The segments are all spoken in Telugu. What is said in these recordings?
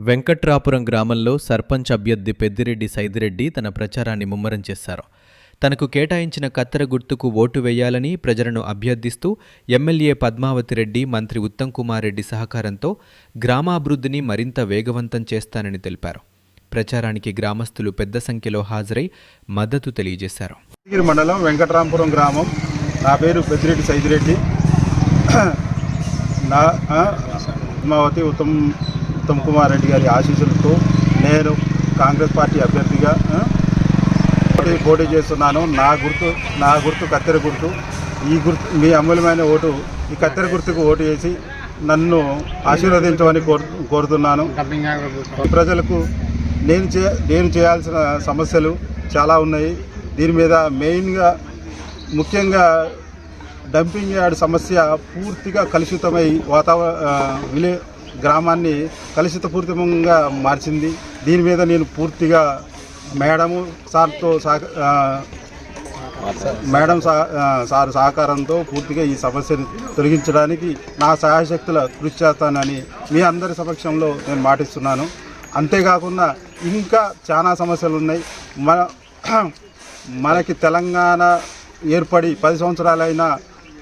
వెంకట్రాపురం గ్రామంలో సర్పంచ్ అభ్యర్థి పెద్దిరెడ్డి సైదిరెడ్డి తన ప్రచారాన్ని ముమ్మరం చేశారు. తనకు కేటాయించిన కత్తెర గుర్తుకు ఓటు వేయాలని ప్రజలను అభ్యర్థిస్తూ ఎమ్మెల్యే పద్మావతి రెడ్డి మంత్రి ఉత్తమ్ కుమార్ రెడ్డి సహకారంతో గ్రామాభివృద్ధిని మరింత వేగవంతం చేస్తానని తెలిపారు. ప్రచారానికి గ్రామస్తులు పెద్ద సంఖ్యలో హాజరై మద్దతు తెలియజేశారు. మండలం వెంకటరాంపురం గ్రామం. నా పేరు పెద్దిరెడ్డి సైదిరెడ్డి. నా పద్మావతి ఉత్తమ్ ఉత్తమ్ కుమార్ రెడ్డి గారి ఆశీస్సులతో నేను కాంగ్రెస్ పార్టీ అభ్యర్థిగా పోటీ చేస్తున్నాను. నా గుర్తు నా గుర్తు కత్తెర గుర్తు. ఈ గుర్తు మీ అమూల్యమైన ఓటు ఈ కత్తెర గుర్తుకు ఓటు వేసి నన్ను ఆశీర్వదించమని కోరు కోరుతున్నాను. ప్రజలకు నేను చే నేను చేయాల్సిన సమస్యలు చాలా ఉన్నాయి. దీని మీద మెయిన్గా ముఖ్యంగా డంపింగ్ యార్డ్ సమస్య పూర్తిగా కలుషితమై వాతావరణ విలే గ్రామాన్ని కలుషితపూరితంగా మార్చింది. దీని మీద నేను పూర్తిగా మేడము సార్తో మేడం సార్ సహకారంతో పూర్తిగా ఈ సమస్యను తొలగించడానికి నా సహాయశక్తుల కృషి చేస్తానని మీ అందరి సమక్షంలో నేను మాటిస్తున్నాను. అంతేకాకుండా ఇంకా చాలా సమస్యలు ఉన్నాయి. మన మనకి తెలంగాణ ఏర్పడి పది సంవత్సరాలైనా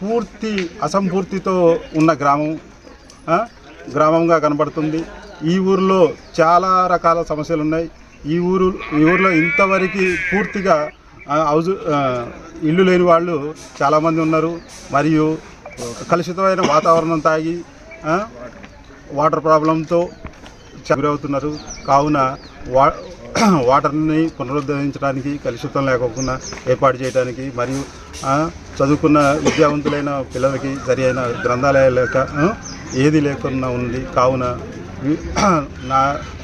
పూర్తి అసంపూర్తితో ఉన్న గ్రామం. గ్రామంగా కనబడుతుంది. ఈ ఊరిలో చాలా రకాల సమస్యలు ఉన్నాయి. ఈ ఊరు ఈ ఊరిలో ఇంతవరకు పూర్తిగా హౌజ్ ఇల్లు లేని వాళ్ళు చాలామంది ఉన్నారు. మరియు కలుషితమైన వాతావరణం తాగి వాటర్ ప్రాబ్లంతో గురవుతున్నారు కావున వా వాటర్ని పునరుద్ధరించడానికి కలుషితం లేకుండా ఏర్పాటు చేయడానికి మరియు చదువుకున్న విద్యావంతులైన పిల్లలకి సరి అయిన గ్రంథాలయాలు లేక ఏది లేకుండా ఉంది. కావున నా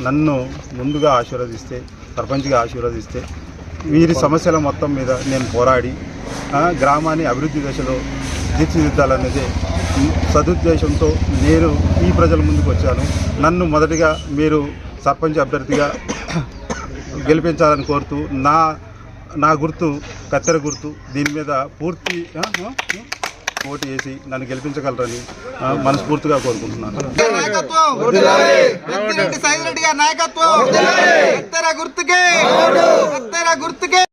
నన్ను ముందుగా ఆశీర్వదిస్తే సర్పంచ్గా ఆశీర్వదిస్తే వీరి సమస్యల మొత్తం మీద నేను పోరాడి గ్రామాన్ని అభివృద్ధి దశలో తీర్చిదిద్దాలనేదే సదుద్దేశంతో నేను ఈ ప్రజల ముందుకు వచ్చాను. నన్ను మొదటిగా మీరు సర్పంచ్ అభ్యర్థిగా గెలిపించాలని కోరుతూ నా నా గుర్తు కత్తెర గుర్తు దీని మీద పూర్తి ఓటు వేసి నన్ను గెలిపించగలరని మనస్ఫూర్తిగా కోరుకుంటున్నాను. నాయకత్వం! గుర్తుకే! గుర్తుకే!